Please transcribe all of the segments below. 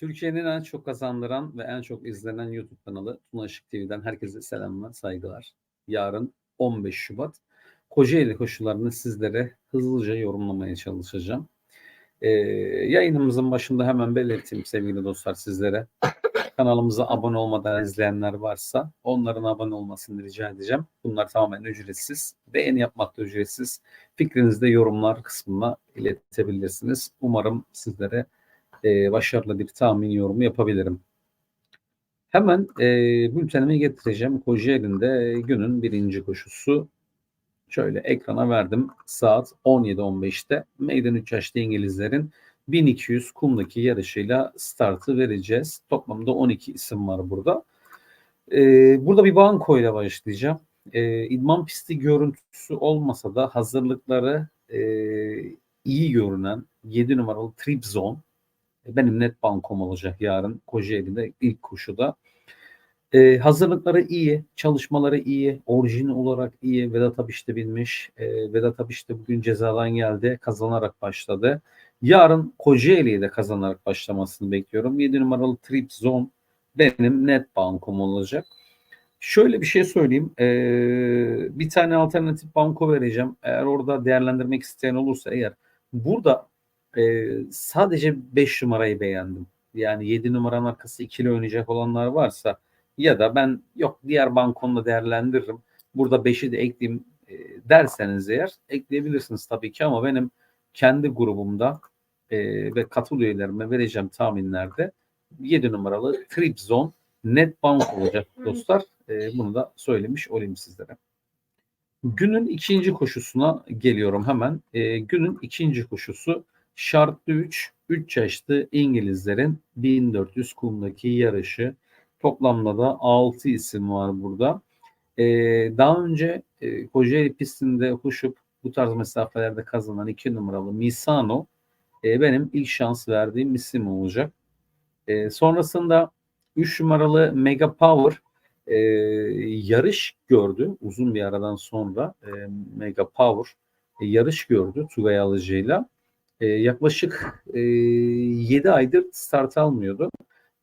Türkiye'nin en çok kazandıran ve en çok izlenen YouTube kanalı Tuna Işık TV'den herkese selamlar, saygılar. Yarın 15 Şubat Kocaeli koşularını sizlere hızlıca yorumlamaya çalışacağım. Ee, yayınımızın başında hemen belirteyim sevgili dostlar sizlere. Kanalımıza abone olmadan izleyenler varsa onların abone olmasını rica edeceğim. Bunlar tamamen ücretsiz. Beğeni yapmak da ücretsiz. Fikrinizi de yorumlar kısmına iletebilirsiniz. Umarım sizlere e, başarılı bir tahmin yorumu yapabilirim. Hemen e, bültenime getireceğim. Kocaeli'nde günün birinci koşusu. Şöyle ekrana verdim. Saat 17.15'te Meydan 3 yaşlı İngilizlerin 1200 kumdaki yarışıyla startı vereceğiz. Toplamda 12 isim var burada. Ee, burada bir banko ile başlayacağım. Ee, idman pisti görüntüsü olmasa da hazırlıkları e, iyi görünen 7 numaralı Trip Zone benim net bankom olacak yarın Kocaeli'de ilk koşuda. Ee, hazırlıkları iyi, çalışmaları iyi, orijin olarak iyi. Vedat Abiş de bilmiş. Ee, Vedat Abiş de bugün cezadan geldi, kazanarak başladı. Yarın Kocaeli'ye de kazanarak başlamasını bekliyorum. 7 numaralı Trip Zone benim net bankom olacak. Şöyle bir şey söyleyeyim. Ee, bir tane alternatif banko vereceğim. Eğer orada değerlendirmek isteyen olursa eğer burada e, sadece 5 numarayı beğendim. Yani 7 numaranın arkası ikili oynayacak olanlar varsa ya da ben yok diğer bankonla değerlendiririm. Burada 5'i de ekleyeyim e, derseniz eğer ekleyebilirsiniz tabii ki ama benim kendi grubumda e, ve katıl üyelerime vereceğim tahminlerde 7 numaralı Trip Zone net bank olacak dostlar. E, bunu da söylemiş olayım sizlere. Günün ikinci koşusuna geliyorum hemen. E, günün ikinci koşusu şartlı 3, 3 yaşlı İngilizlerin 1400 kumdaki yarışı. Toplamda da 6 isim var burada. E, daha önce e, Kocaeli pistinde koşup bu tarz mesafelerde kazanan 2 numaralı Misano e, benim ilk şans verdiğim isim olacak. E, sonrasında 3 numaralı Mega Power e, yarış gördü. Uzun bir aradan sonra e, Mega Power e, yarış gördü Tugay Alıcı'yla. E, yaklaşık e, 7 aydır start almıyordu.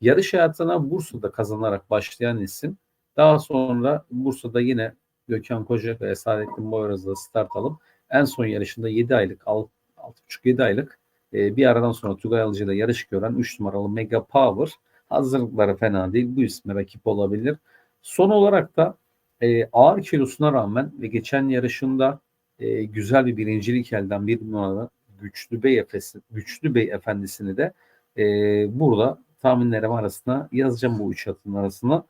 Yarış hayatına Bursa'da kazanarak başlayan isim. Daha sonra Bursa'da yine Gökhan Koca ve Saadettin Boyraz'la start alıp en son yarışında 7 aylık, 6,5-7 aylık e, bir aradan sonra Tugay Alıcı'yla yarış gören 3 numaralı Mega Power hazırlıkları fena değil. Bu isme rakip olabilir. Son olarak da e, ağır kilosuna rağmen ve geçen yarışında e, güzel bir birincilik elden bir numaralı Güçlü Bey, Efesi, Güçlü Bey Efendisi'ni de e, burada tahminlerim arasına yazacağım bu üç atın arasına.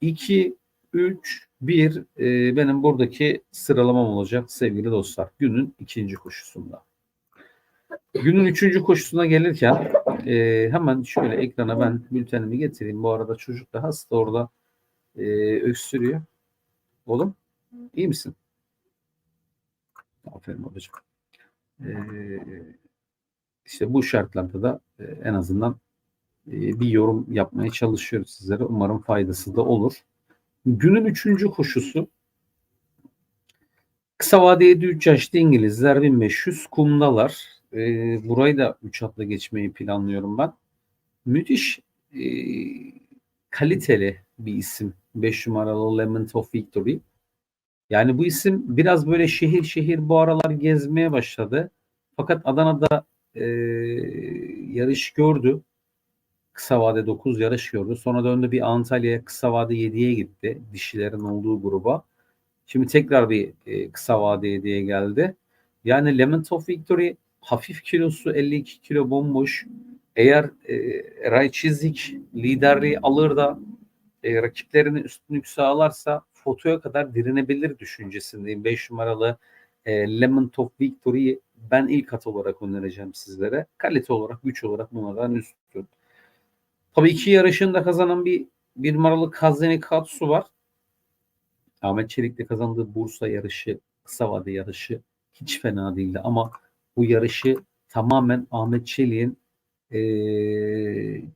2, 3, 1 e, benim buradaki sıralamam olacak sevgili dostlar. Günün ikinci koşusunda. Günün üçüncü koşusuna gelirken e, hemen şöyle ekrana ben bültenimi getireyim. Bu arada çocuk da hasta orada e, öksürüyor. Oğlum iyi misin? Aferin babacığım. E, işte bu şartlarda da e, en azından e, bir yorum yapmaya çalışıyoruz sizlere. Umarım faydası da olur. Günün üçüncü koşusu kısa vadeli 3 yaşlı İngilizler 1500 kumdalar. E, burayı da 3 atla geçmeyi planlıyorum ben. Müthiş e, kaliteli bir isim. 5 numaralı Lament of Victory. Yani bu isim biraz böyle şehir şehir bu aralar gezmeye başladı. Fakat Adana'da e, yarış gördü. Kısa vade 9 yarış gördü. Sonra döndü bir Antalya'ya kısa vade 7'ye gitti. Dişilerin olduğu gruba. Şimdi tekrar bir e, kısa vade 7'ye geldi. Yani Lament of Victory hafif kilosu 52 kilo bomboş. Eğer e, Ray Çizik liderliği alır da e, rakiplerine üstünlük sağlarsa fotoya kadar direnebilir düşüncesindeyim. 5 numaralı e, Lemon of Victory'yi ben ilk at olarak önereceğim sizlere. Kalite olarak, güç olarak bunlardan üstün. Tabii iki yarışında kazanan bir bir numaralı Kazeni Katsu var. Ahmet Çelik'le kazandığı Bursa yarışı, kısa vade yarışı hiç fena değildi ama bu yarışı tamamen Ahmet Çelik'in e,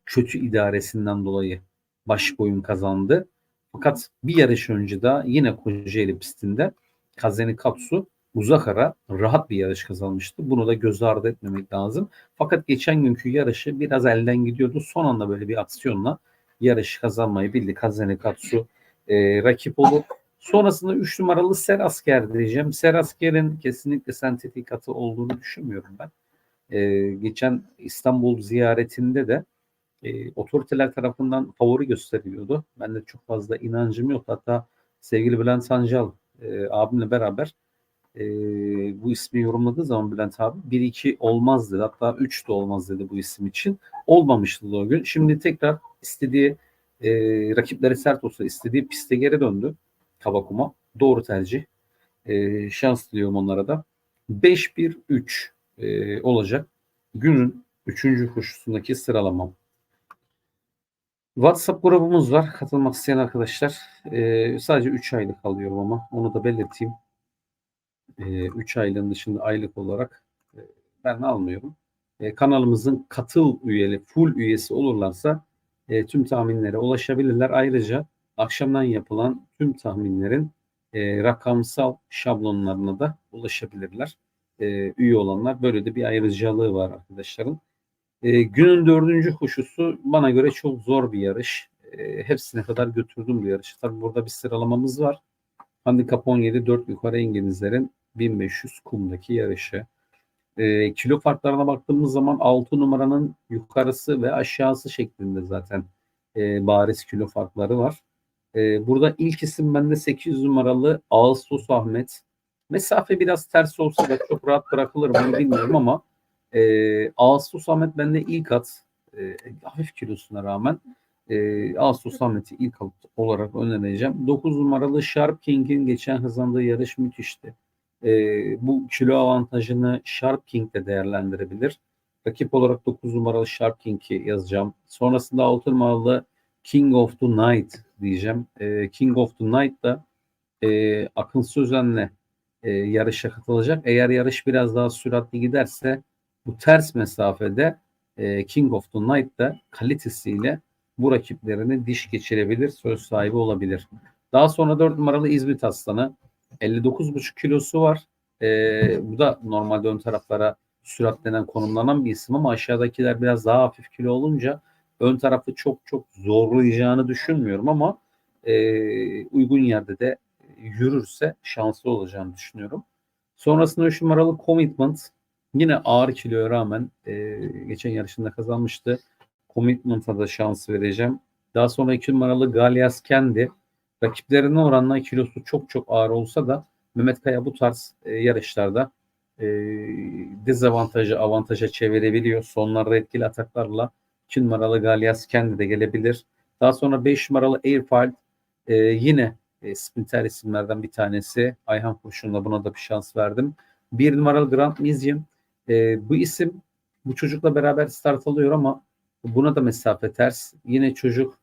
kötü idaresinden dolayı baş boyun kazandı. Fakat bir yarış önce de yine Kocaeli pistinde Kazeni Katsu uzak ara rahat bir yarış kazanmıştı. Bunu da göz ardı etmemek lazım. Fakat geçen günkü yarışı biraz elden gidiyordu. Son anda böyle bir aksiyonla yarışı kazanmayı bildi. Kazane Katsu e, rakip olup sonrasında 3 numaralı Serasker diyeceğim. Serasker'in kesinlikle sentetik atı olduğunu düşünmüyorum ben. E, geçen İstanbul ziyaretinde de e, otoriteler tarafından favori gösteriliyordu. Ben de çok fazla inancım yok. Hatta sevgili Bülent Sancal e, abimle beraber e, bu ismi yorumladığı zaman Bülent abi 1-2 olmaz dedi. Hatta 3 de olmaz dedi bu isim için. Olmamıştı o gün. Şimdi tekrar istediği e, rakipleri sert olsa istediği piste geri döndü. Kavakuma. Doğru tercih. E, şans diliyorum onlara da. 5-1-3 e, olacak. Günün 3. koşusundaki sıralamam. WhatsApp grubumuz var. Katılmak isteyen arkadaşlar. E, sadece 3 aylık alıyorum ama onu da belirteyim. 3 e, aylığın dışında aylık olarak e, ben almıyorum. E, kanalımızın katıl üyeli, full üyesi olurlarsa e, tüm tahminlere ulaşabilirler. Ayrıca akşamdan yapılan tüm tahminlerin e, rakamsal şablonlarına da ulaşabilirler. E, üye olanlar böyle de bir ayrıcalığı var arkadaşların. E, günün dördüncü koşusu bana göre çok zor bir yarış. E, hepsine kadar götürdüm bu yarışı. Tabi burada bir sıralamamız var. Handikap 17 4 yukarı İngilizlerin 1500 kumdaki yarışı. E, kilo farklarına baktığımız zaman 6 numaranın yukarısı ve aşağısı şeklinde zaten e, bariz kilo farkları var. E, burada ilk isim bende 8 numaralı Ağustos Ahmet. Mesafe biraz ters olsa da çok rahat bırakılır mı bilmiyorum ama e, Ağustos Ahmet bende ilk at. E, hafif kilosuna rağmen e, Ağustos Ahmet'i ilk at olarak önereceğim. 9 numaralı Sharp King'in geçen kazandığı yarış müthişti. E, bu kilo avantajını Sharp King de değerlendirebilir. Rakip olarak 9 numaralı Sharp King'i yazacağım. Sonrasında 6 numaralı King of the Night diyeceğim. E, King of the Night da e, Akın Sözen'le e, yarışa katılacak. Eğer yarış biraz daha süratli giderse bu ters mesafede e, King of the Night da kalitesiyle bu rakiplerini diş geçirebilir, söz sahibi olabilir. Daha sonra 4 numaralı İzmit Aslanı 59,5 kilosu var. E, bu da normalde ön taraflara süratlenen konumlanan bir isim ama aşağıdakiler biraz daha hafif kilo olunca ön tarafı çok çok zorlayacağını düşünmüyorum ama e, uygun yerde de yürürse şanslı olacağını düşünüyorum. Sonrasında 3 numaralı Commitment yine ağır kiloya rağmen e, geçen yarışında kazanmıştı. Commitment'a da şans vereceğim. Daha sonra 2 numaralı Galias Kendi rakiplerine oranla kilosu çok çok ağır olsa da Mehmet Kaya bu tarz e, yarışlarda e, dezavantajı avantaja çevirebiliyor. Sonlarda etkili ataklarla 2 numaralı Galias kendi de gelebilir. Daha sonra 5 numaralı Airfield e, yine e, sprinter isimlerden bir tanesi. Ayhan Kurşun'la buna da bir şans verdim. 1 numaralı Grand Museum. E, bu isim bu çocukla beraber start alıyor ama buna da mesafe ters. Yine çocuk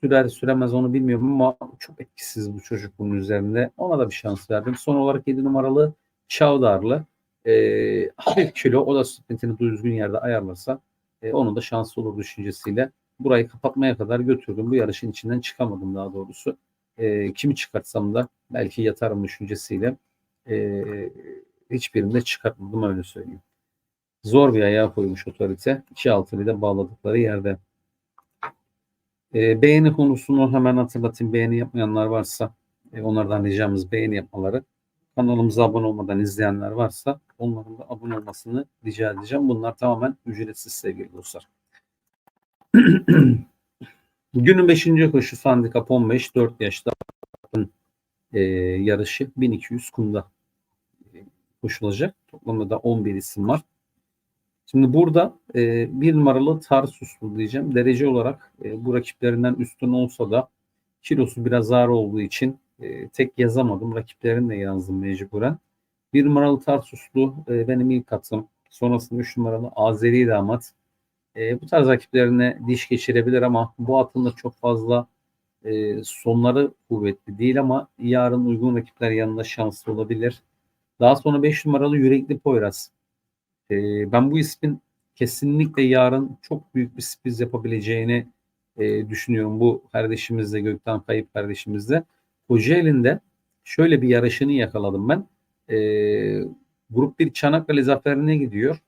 sürer süremez onu bilmiyorum ama çok etkisiz bu çocuk bunun üzerinde. Ona da bir şans verdim. Son olarak 7 numaralı Çavdarlı. E, hafif kilo o da sprintini düzgün yerde ayarlarsa e, onun da şanslı olur düşüncesiyle burayı kapatmaya kadar götürdüm. Bu yarışın içinden çıkamadım daha doğrusu. E, kimi çıkartsam da belki yatarım düşüncesiyle e, hiçbirini de çıkartmadım öyle söyleyeyim. Zor bir ayağa koymuş otorite. İki altını da bağladıkları yerde. E, beğeni konusunu hemen hatırlatayım. Beğeni yapmayanlar varsa e, onlardan ricamız beğeni yapmaları. Kanalımıza abone olmadan izleyenler varsa onların da abone olmasını rica edeceğim. Bunlar tamamen ücretsiz sevgili dostlar. Günün 5. koşusu handikap 15 4 yaşta e, yarışı 1200 kumda koşulacak. Toplamda da 11 isim var. Şimdi burada e, bir numaralı Tarsuslu diyeceğim. Derece olarak e, bu rakiplerinden üstün olsa da kilosu biraz ağır olduğu için e, tek yazamadım. Rakiplerini yazdım mecburen. Bir numaralı Tarsuslu e, benim ilk atım. Sonrasında üç numaralı Azeri damat. E, bu tarz rakiplerine diş geçirebilir ama bu atın da çok fazla e, sonları kuvvetli değil ama yarın uygun rakipler yanında şanslı olabilir. Daha sonra 5 numaralı Yürekli Poyraz. E, ben bu ismin kesinlikle yarın çok büyük bir sürpriz yapabileceğini e, düşünüyorum. Bu kardeşimizle Gökten Kayıp kardeşimizle. Kocaeli'nde şöyle bir yarışını yakaladım ben. E, Grup 1 Çanakkale Zaferi'ne gidiyor.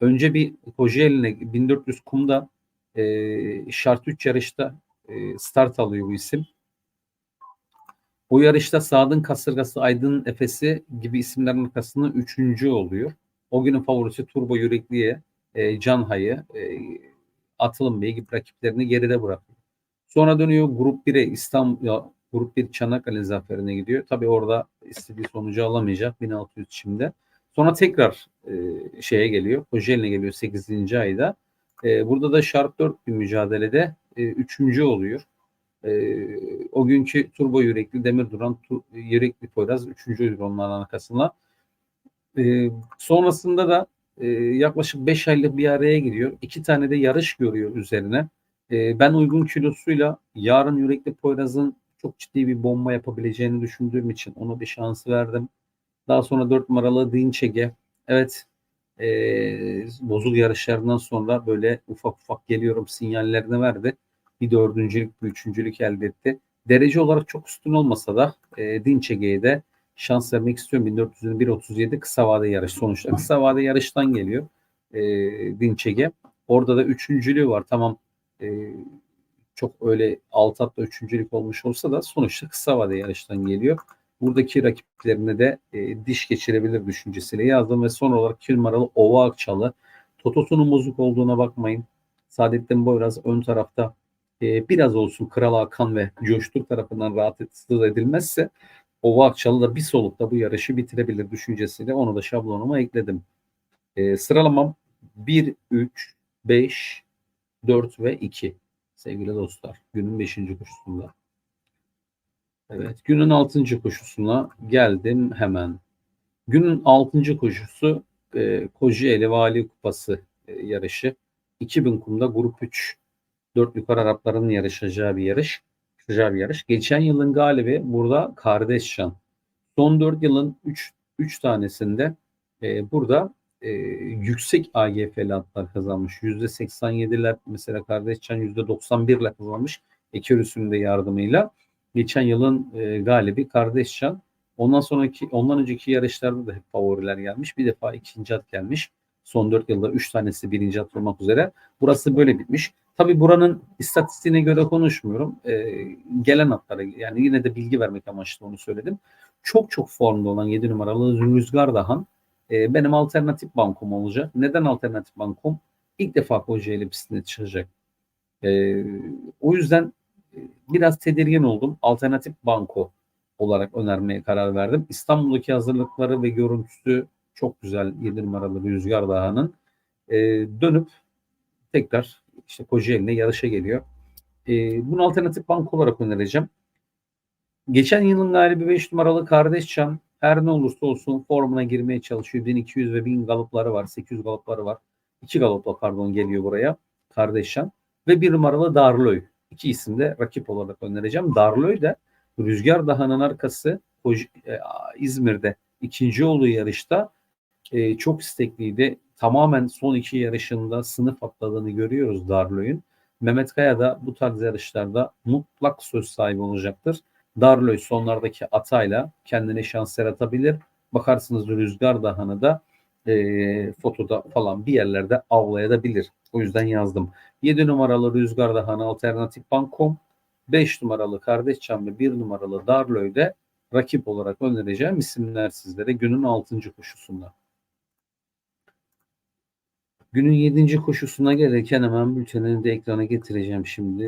Önce bir Kocaeli'ne 1400 kumda e, şart 3 yarışta e, start alıyor bu isim. O yarışta Sadın Kasırgası, Aydın Efes'i gibi isimlerin arkasında üçüncü oluyor. O günün favorisi Turbo Yürekli'ye, e, Canhay'ı, e, Atılım Bey gibi rakiplerini geride bırakıyor. Sonra dönüyor Grup 1'e İstanbul, Grup 1 Çanakkale zaferine gidiyor. Tabi orada istediği sonucu alamayacak 1600 şimdi. Sonra tekrar e, şeye geliyor. Kocaeli'ne geliyor 8. ayda. E, burada da şart 4 bir mücadelede e, üçüncü oluyor. E, o günkü turbo yürekli Demir Duran tu, yürekli Poyraz üçüncü onların arkasında. E, sonrasında da e, yaklaşık 5 aylık bir araya giriyor. İki tane de yarış görüyor üzerine. E, ben uygun kilosuyla yarın yürekli Poyraz'ın çok ciddi bir bomba yapabileceğini düşündüğüm için ona bir şans verdim. Daha sonra 4 numaralı Dinçege. Evet e, bozul yarışlarından sonra böyle ufak ufak geliyorum sinyallerini verdi. Bir dördüncülük, bir üçüncülük elde etti. Derece olarak çok üstün olmasa da e, Dinçege'ye de şans vermek istiyorum. 1400'ün 1.37 kısa vade yarış sonuçta. Kısa vade yarıştan geliyor e, Dinçege. Orada da üçüncülüğü var. Tamam e, çok öyle alt atla üçüncülük olmuş olsa da sonuçta kısa vade yarıştan geliyor. Buradaki rakiplerine de e, diş geçirebilir düşüncesiyle yazdım ve son olarak 2 numaralı Ova Akçalı. Totosunun bozuk olduğuna bakmayın. Saadettin Boyraz ön tarafta e, biraz olsun Kral Hakan ve Coştur tarafından rahatsız edilmezse Ova Akçalı da bir solukta bu yarışı bitirebilir düşüncesiyle onu da şablonuma ekledim. E, sıralamam 1, 3, 5, 4 ve 2 sevgili dostlar. Günün 5. koşusunda. Evet, günün 6. koşusuna geldim hemen. Günün 6. koşusu e, Kocaeli Vali Kupası e, yarışı. 2000 kumda grup 3 4 yukarı Arapların yarışacağı bir yarış. Yarışacağı bir yarış. Geçen yılın galibi burada Kardeşcan. Son 4 yılın 3 3 tanesinde e, burada e, yüksek AGF'li atlar kazanmış. %87'ler mesela Kardeşcan %91'le kazanmış. Ekürüsünün de yardımıyla. Geçen yılın e, galibi Kardeşcan. Ondan sonraki ondan önceki yarışlarda da hep favoriler gelmiş. Bir defa ikinci at gelmiş. Son 4 yılda 3 tanesi birinci at olmak üzere. Burası böyle bitmiş. Tabi buranın istatistiğine göre konuşmuyorum. Ee, gelen atlara yani yine de bilgi vermek amaçlı onu söyledim. Çok çok formda olan 7 numaralı Rüzgar Dahan e, benim alternatif bankom olacak. Neden alternatif bankom? İlk defa Kocaeli pistine çıkacak. E, o yüzden e, biraz tedirgin oldum. Alternatif banko olarak önermeye karar verdim. İstanbul'daki hazırlıkları ve görüntüsü çok güzel 7 numaralı Rüzgar Dağı'nın. E, dönüp tekrar işte Kocaeli'ne yarışa geliyor. E, bunu alternatif banko olarak önereceğim. Geçen yılın galibi 5 numaralı Kardeşcan her ne olursa olsun formuna girmeye çalışıyor. 1200 ve 1000 galopları var. 800 galopları var. 2 galopla pardon geliyor buraya. Kardeşcan. Ve bir numaralı Darloy. İki isim de rakip olarak önereceğim. Darloy da Rüzgar Dağı'nın arkası e, İzmir'de ikinci olduğu yarışta e, çok istekliydi. Tamamen son iki yarışında sınıf atladığını görüyoruz Darloy'un. Mehmet Kaya da bu tarz yarışlarda mutlak söz sahibi olacaktır. Darloy sonlardaki atayla kendine şans yaratabilir. Bakarsınız Rüzgar Dağı'nı da e, fotoda falan bir yerlerde avlayabilir. O yüzden yazdım. 7 numaralı Rüzgar Dağı'nı alternatif bankom. 5 numaralı Kardeşcan ve 1 numaralı Darloy'de rakip olarak önereceğim isimler sizlere günün 6. koşusunda. Günün 7. koşusuna gelirken hemen bültenini de ekrana getireceğim şimdi.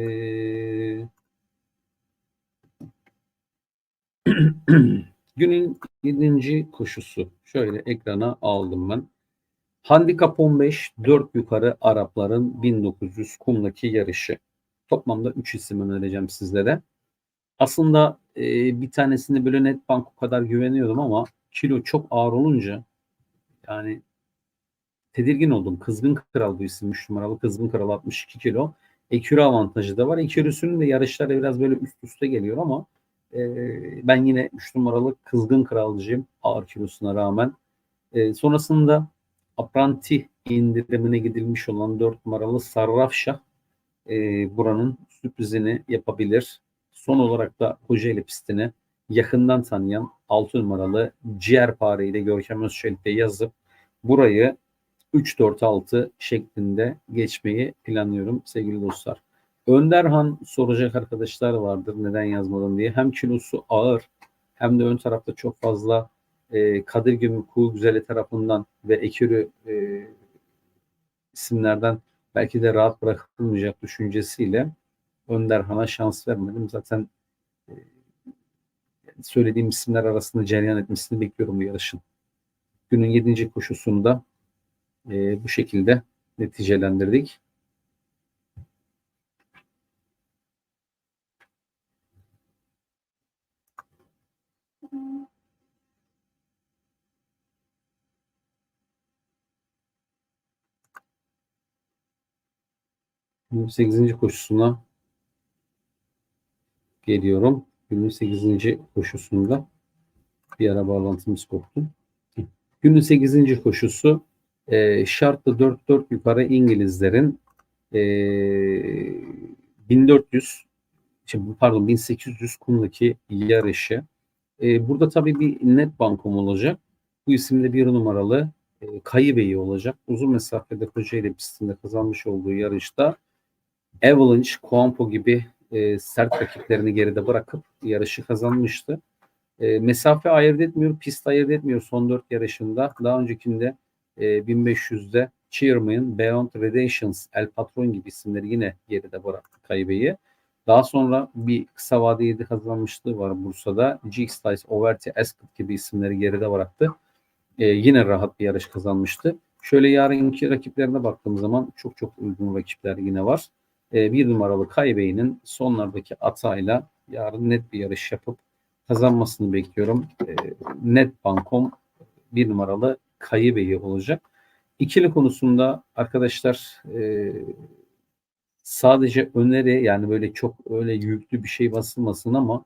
Günün 7. koşusu. Şöyle ekrana aldım ben. Handikap 15, 4 yukarı Arapların 1900 kumdaki yarışı. Toplamda 3 isim önereceğim sizlere. Aslında e, bir tanesini böyle Netbank o kadar güveniyordum ama kilo çok ağır olunca yani tedirgin oldum. Kızgın Kral bu isim 3 numaralı Kızgın Kral 62 kilo. Ekürü avantajı da var. Ekürüsünün de yarışları biraz böyle üst üste geliyor ama e, ben yine 3 numaralı Kızgın Kralcıyım ağır kilosuna rağmen. E, sonrasında apranti indirimine gidilmiş olan 4 numaralı Sarrafşah e, buranın sürprizini yapabilir. Son olarak da Kocaeli pistine yakından tanıyan 6 numaralı ciğerpare ile Görkem Özçelik'te yazıp burayı 3-4-6 şeklinde geçmeyi planlıyorum sevgili dostlar. Önderhan soracak arkadaşlar vardır neden yazmadım diye. Hem kilosu ağır hem de ön tarafta çok fazla e, Kadir Gümrük Kuğu Güzeli tarafından ve Ekürü e, isimlerden belki de rahat bırakılmayacak düşüncesiyle Önderhan'a şans vermedim. Zaten e, söylediğim isimler arasında cereyan etmesini bekliyorum bu yarışın. Günün 7. koşusunda e, bu şekilde neticelendirdik. 8. koşusuna geliyorum. Günün 8. koşusunda bir ara bağlantımız koptu. Günün 8. koşusu e, şartlı 4-4 yukarı İngilizlerin e, 1400 şimdi pardon 1800 kumdaki yarışı. E, burada tabii bir net bankom olacak. Bu isimde bir numaralı e, Kayı Bey'i olacak. Uzun mesafede Kocaeli pistinde kazanmış olduğu yarışta Avalanche, Kuampo gibi e, sert rakiplerini geride bırakıp yarışı kazanmıştı. E, mesafe ayırt etmiyor, pist ayırt etmiyor son dört yarışında. Daha öncekinde e, 1500'de Cheerman, Beyond Redemptions, El Patron gibi isimleri yine geride bıraktı Kaybe'yi. Daha sonra bir kısa vadeli de kazanmışlığı var Bursa'da. G-Styles, Overty, Ascot gibi isimleri geride bıraktı. E, yine rahat bir yarış kazanmıştı. Şöyle yarınki rakiplerine baktığım zaman çok çok uygun rakipler yine var. E, bir numaralı Kaybey'in sonlardaki atayla yarın net bir yarış yapıp kazanmasını bekliyorum. E, net bankom bir numaralı Kayı olacak. İkili konusunda arkadaşlar e, sadece öneri yani böyle çok öyle yüklü bir şey basılmasın ama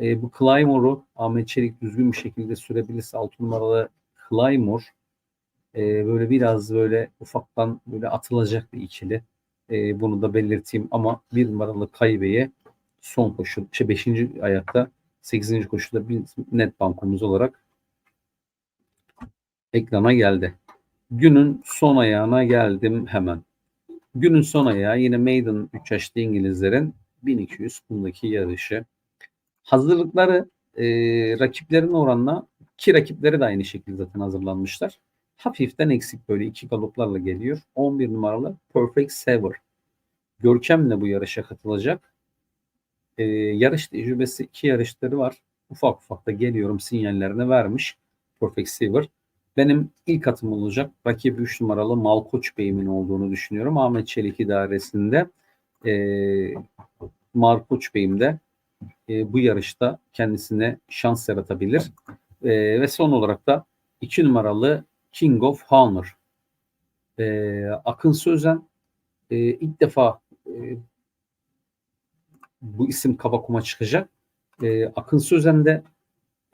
e, bu Clymore'u Ahmet Çelik düzgün bir şekilde sürebilirse 6 numaralı Claymore e, böyle biraz böyle ufaktan böyle atılacak bir ikili. E, bunu da belirteyim ama bir numaralı Kaybe'ye son koşu, işte 5. ayakta 8. koşuda bir net bankomuz olarak ekrana geldi. Günün son ayağına geldim hemen. Günün son ayağı yine Maiden 3 yaşlı İngilizlerin 1200 kumdaki yarışı. Hazırlıkları e, rakiplerin oranla ki rakipleri de aynı şekilde zaten hazırlanmışlar. Hafiften eksik böyle iki galoplarla geliyor. 11 numaralı Perfect Saver. Görkem'le bu yarışa katılacak. Ee, yarış tecrübesi iki yarışları var. Ufak ufak da geliyorum sinyallerini vermiş Perfect Saver. Benim ilk atım olacak. Rakibi 3 numaralı Malkoç Bey'imin olduğunu düşünüyorum. Ahmet Çelik idaresinde e, Malkoç Bey'im de e, bu yarışta kendisine şans yaratabilir. E, ve son olarak da 2 numaralı King of Honor. E, Akın Sözen e, ilk defa e, bu isim Kavakuma çıkacak. E, Akın Sözen de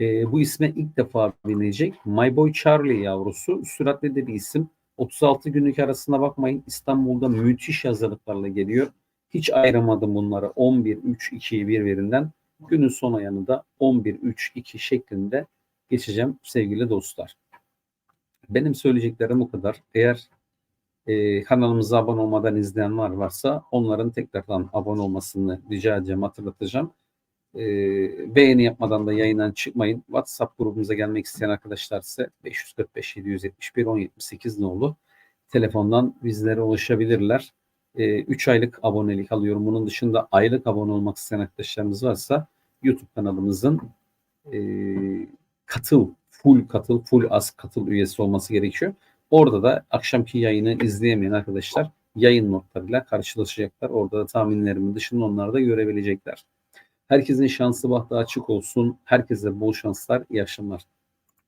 e, bu isme ilk defa binecek. My Boy Charlie yavrusu. Süratli de bir isim. 36 günlük arasına bakmayın. İstanbul'da müthiş hazırlıklarla geliyor. Hiç ayıramadım bunları. 11, 3, 2'yi birbirinden. Günün son ayağını da 11, 3, 2 şeklinde geçeceğim sevgili dostlar. Benim söyleyeceklerim bu kadar. Eğer e, kanalımıza abone olmadan izleyen var varsa onların tekrardan abone olmasını rica edeceğim, hatırlatacağım. E, beğeni yapmadan da yayından çıkmayın. WhatsApp grubumuza gelmek isteyen arkadaşlar ise 545 771 1078 ne oldu? Telefondan bizlere ulaşabilirler. E, 3 aylık abonelik alıyorum. Bunun dışında aylık abone olmak isteyen arkadaşlarımız varsa YouTube kanalımızın e, katıl, full katıl, full az katıl üyesi olması gerekiyor. Orada da akşamki yayını izleyemeyen arkadaşlar yayın notlarıyla karşılaşacaklar. Orada da tahminlerimin dışında onları da görebilecekler. Herkesin şanslı bahtı açık olsun. Herkese bol şanslar, iyi akşamlar.